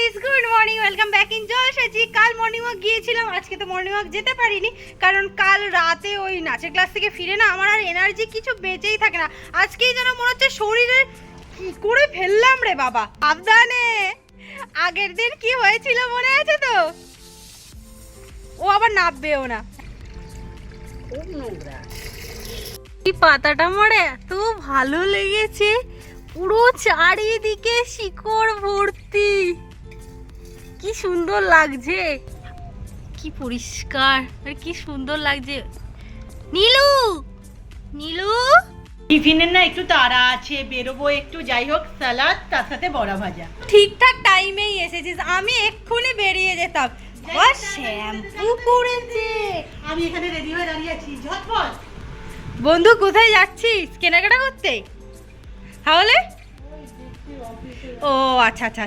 Guys good morning welcome back in জলসাজি কাল morning walk গিয়েছিলাম। আজকে তো মর্নিং ওয়াক যেতে পারিনি, কারণ কাল রাতে ওই নাচের ক্লাস থেকে ফিরে না, আমার আর এনার্জি কিছু বেঁচেই থাকে না। আজকেই যেন মনে হচ্ছে শরীরে কি করে ফেললাম রে বাবা, সাবধানে। আগের দিন কি হয়েছিল মনে আছে তো? ও আবার নাববেও না। এই পাতাটা আমার এত ভালো লেগেছে, পুরো চারিদিকে শিকড় ভর্তি। কি সুন্দর লাগছে। কি পরিষ্কার আর কি সুন্দর লাগছে। নীলু নীলু। টিফিনের না একটু তাড়া আছে বেরোবো একটু যাই হোক সালাদ তার সাথে বড়া ভাজা। ঠিকঠাক টাইমেই এসেছিস আমি এক্ষুনি বেরিয়ে যেতাম। আর শ্যাম্পু করেছে। আমি এখানে রেডি হয়ে দাঁড়িয়ে আছি ঝটপট। বন্ধু কোথায় যাচ্ছিস? কেনাকাটা করতে? তাহলে? ও আচ্ছা আচ্ছা।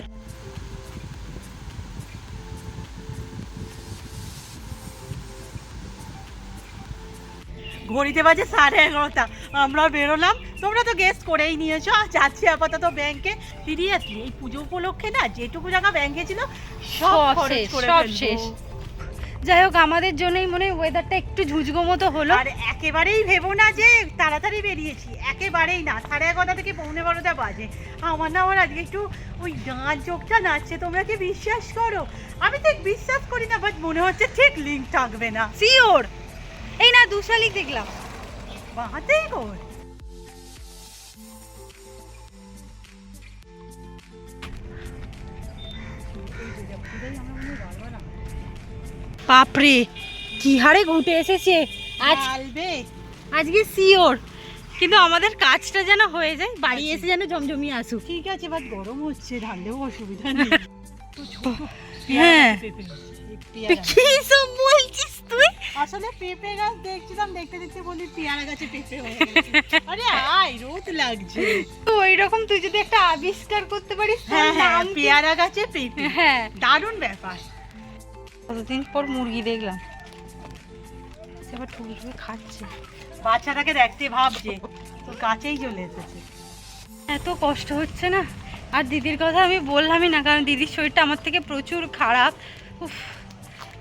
ঘড়িতে বাজে সাড়ে এগারোটা। আমরা বেরোলাম। তোমরা তো গেস্ট করেই নিয়েছো। আর যাচ্ছি আপাতত ব্যাংকে সিরিয়াসলি এই পুজো উপলক্ষে না যেটুকু টাকা ব্যাংকে ছিল সব শেষ সব শেষ। যাই হোক আমাদের জন্যই মনে হয় ওয়েদারটা একটু ঝুঁঝগো মতো হলো। আর একেবারেই ভেবো না যে তাড়াতাড়ি বেরিয়েছি। একেবারেই না। সাড়ে এগারোটা থেকে পৌনে বারোটা বাজে। আমার না আমার আজকে একটু ওই ডাঁট চোখটা নাচছে তোমরা কি বিশ্বাস করো? আমি ঠিক বিশ্বাস করি না বাট মনে হচ্ছে ঠিক লিঙ্ক থাকবে না। সিওর এই না দু শালিক দেখলাম। বাহাতেই কর বাপরে কি হারে ঘুটে এসেছে। আজ আজকে সিওর কিন্তু আমাদের কাজটা যেন হয়ে যায় বাড়ি এসে যেন জমজমি আসুক। ঠিক আছে বাট গরম হচ্ছে ঢাললেও অসুবিধা নেই। হ্যাঁ। কি সব বলছিস? আসলে পেঁপে গাছ দেখছিলাম দেখতে দেখতে বলি পেয়ারা গাছে পেঁপে হয়ে গেছে। আরে আয় রোদ লাগছে। তো ওই রকম তুই যদি একটা আবিষ্কার করতে পারিস হ্যাঁ হ্যাঁ পেয়ারা গাছে পেঁপে। হ্যাঁ। দারুণ ব্যাপার। কতদিন পর মুরগি দেখলাম। এবার ঠুকে ঠুকে খাচ্ছে। বাচ্চাটাকে দেখতে ভাবছে তো কাছেই চলে এসেছে। এত কষ্ট হচ্ছে না? আর দিদির কথা আমি বললামই না কারণ দিদির শরীরটা আমার থেকে প্রচুর খারাপ। উফ।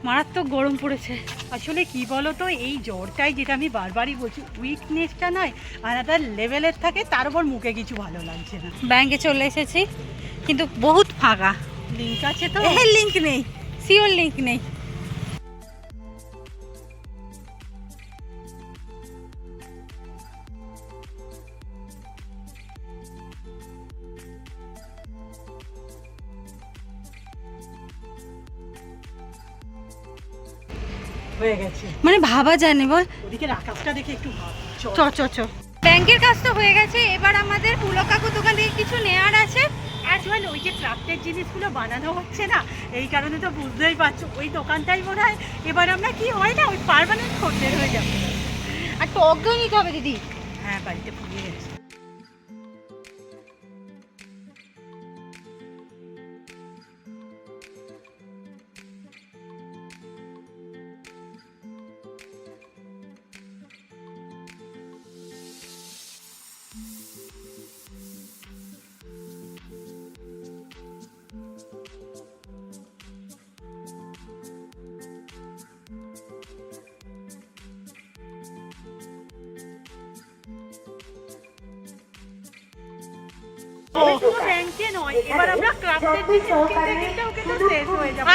মারাত্মক গরম পড়েছে। আসলে কি বলো তো এই জ্বরটাই যেটা আমি বারবারই বলছি উইকনেসটা নয় আলাদা লেভেলের থাকে তার উপর মুখে কিছু ভালো লাগছে না। ব্যাংকে চলে এসেছি কিন্তু বহুত ফাঁকা। লিঙ্ক আছে তো? লিঙ্ক নেই সিওর লিঙ্ক নেই। হয়ে গেছে। মানে ভাবা যায়নি বল। ওদিকে আকাশটা দেখে একটু চ চ চ ব্যাংকের কাজ তো হয়ে গেছে এবার আমাদের পুলো কাকু দোকান থেকে কিছু নেওয়ার আছে। আর শোন ওই যে ক্রাফটের জিনিসগুলো বানানো হচ্ছে না এই কারণে তো বুঝতেই পারছ ওই দোকানটাই মনে হয় এবার আমরা কি হয় না ওই পারমানেন্ট খদ্দের হয়ে যাব। আর টক দই নিতে হবে দিদি। হ্যাঁ বাড়িতে ফুরিয়ে গেছে।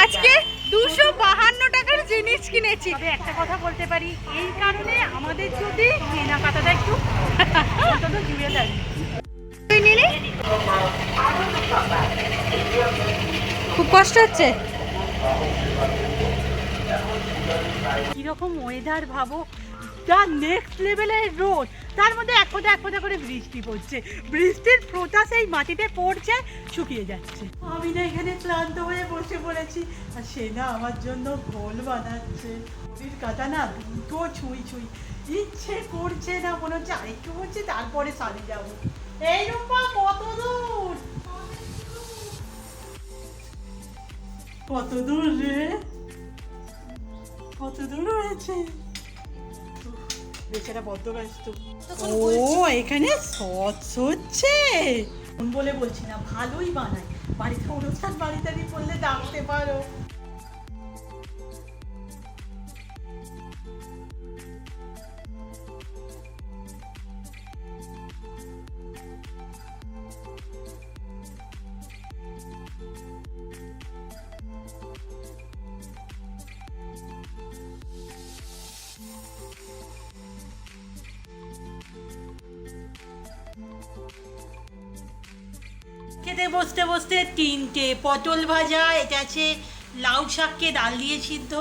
আজকে দুশো বাহান্ন টাকার জিনিস কিনেছি। একটা কথা বলতে পারি এই কারণে আমাদের যদি কেনাকাটাটা একটু জুড়ে খুব কষ্ট হচ্ছে। কীরকম ওয়েদার ভাবো যা নেক্সট লেভেলের রোদ তার মধ্যে এক ফোঁটা এক ফোঁটা করে বৃষ্টি পড়ছে। বৃষ্টির ফোঁটা সেই মাটিতে পড়ছে, শুকিয়ে যাচ্ছে। আমি না এখানে ক্লান্ত হয়ে বসে পড়েছি, আর সে না আমার জন্য ঘোল বানাচ্ছে। ওর কাটা না দুটো ছুঁই ছুঁই। ইচ্ছে করছে না, মনে হচ্ছে আরেকটু হচ্ছে তারপরে সারি যাব। এই রূপা, কত দূর? কত দূর রে? কত দূর হয়েছে? বেচারা বড্ড ব্যস্ত ও এখানে সচ হচ্ছে। বলে বলছি না ভালোই বানায়। বাড়িতে অনুষ্ঠান বাড়িতে করলে ডাকতে পারো। খেতে বসতে বসতে তিনটে পটল ভাজা এটা আছে লাউ শাককে ডাল দিয়ে সিদ্ধ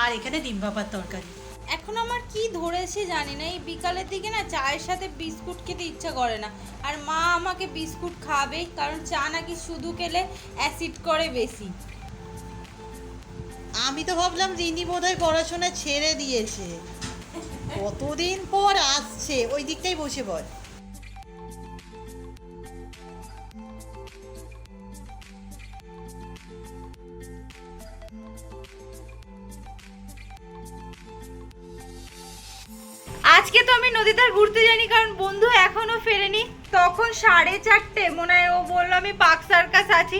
আর এখানে ডিম ভাপার তরকারি। এখন আমার কি ধরেছে জানি না এই বিকালের দিকে না চায়ের সাথে বিস্কুট খেতে ইচ্ছা করে না। আর মা আমাকে বিস্কুট খাবে কারণ চা নাকি শুধু খেলে অ্যাসিড করে বেশি। আমি তো ভাবলাম রিনি বোধহয় পড়াশোনা ছেড়ে দিয়েছে। কতদিন পর আসছে ওই দিকটাই বসে বল আজকে তো আমি নদীতে আর ঘুরতে যাইনি, কারণ বন্ধু এখনও ফেরেনি। তখন সাড়ে চারটে, মনে হয় ও বলল, আমি পাক সার্কাস আছি।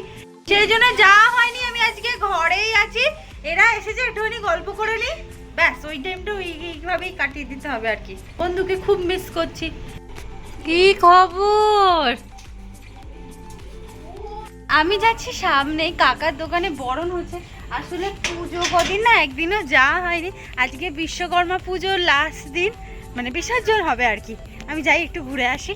সেই জন্য যাওয়া হয়নি, আমি আজকে ঘরেই আছি। এরা এসেছে একটুখানি গল্প করে নি। ব্যাস, ওই টাইমটা এইভাবেই কাটিয়ে দিতে হবে আর কি। বন্ধুকে খুব মিস করছি। কি খবর? আমি যাচ্ছি সামনে, কাকার দোকানে বরণ হচ্ছে। আসলে পুজো কদিন না, একদিনও যাওয়া হয়নি। আজকে বিশ্বকর্মা পুজোর লাস্ট দিন। মানে বিসর্জন হবে আর কি। আমি যাই একটু ঘুরে আসি।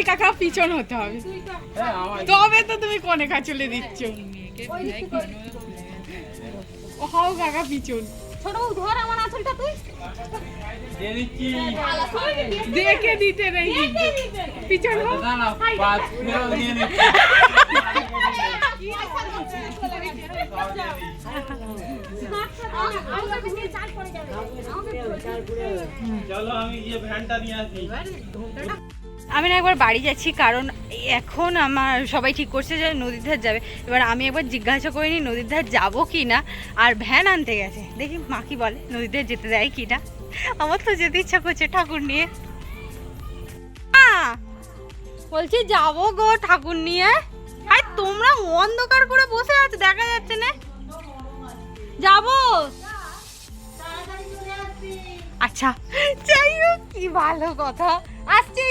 তোমার কাকা পিছন হতে হবে। তবে তো তুমি কনে চলে দিচ্ছ। হাও কাকা পিছন। দেখে দিতে নেই। পিছন চলো আমি গিয়ে ভ্যানটা নিয়ে আসি। আমি না একবার বাড়ি যাচ্ছি, কারণ এখন আমার সবাই ঠিক করছে যে নদীর ধার যাবে। এবার আমি একবার জিজ্ঞাসা করিনি নদীর ধার যাব কি না আর ভ্যান আনতে গেছে। দেখি মা কি বলে, নদীর ধার যেতে দেয় কি না আমার তো যেতে ইচ্ছা করছে ঠাকুর নিয়ে। বলছি যাব গো ঠাকুর নিয়ে। আর তোমরা অন্ধকার করে বসে আছো, দেখা যাচ্ছে না। যাব। আচ্ছা যাই হোক, কি ভালো কথা। আসছি।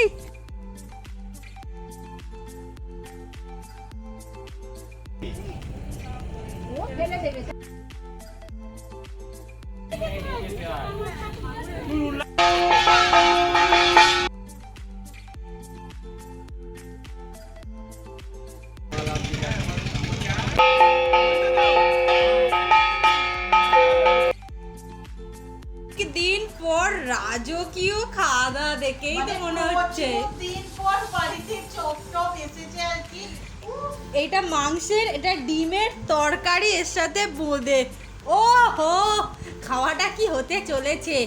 দিন পর রাজকীয় খাওয়া দাওয়া দেখেই তো মনে হচ্ছে দিন পর বাড়িতে চপ টপ এসেছে আর কি এটা মাংসের এটা ডিমের তরকারি এর সাথে বোঁদে। ও হো খাওয়াটা কি হতে চলেছে?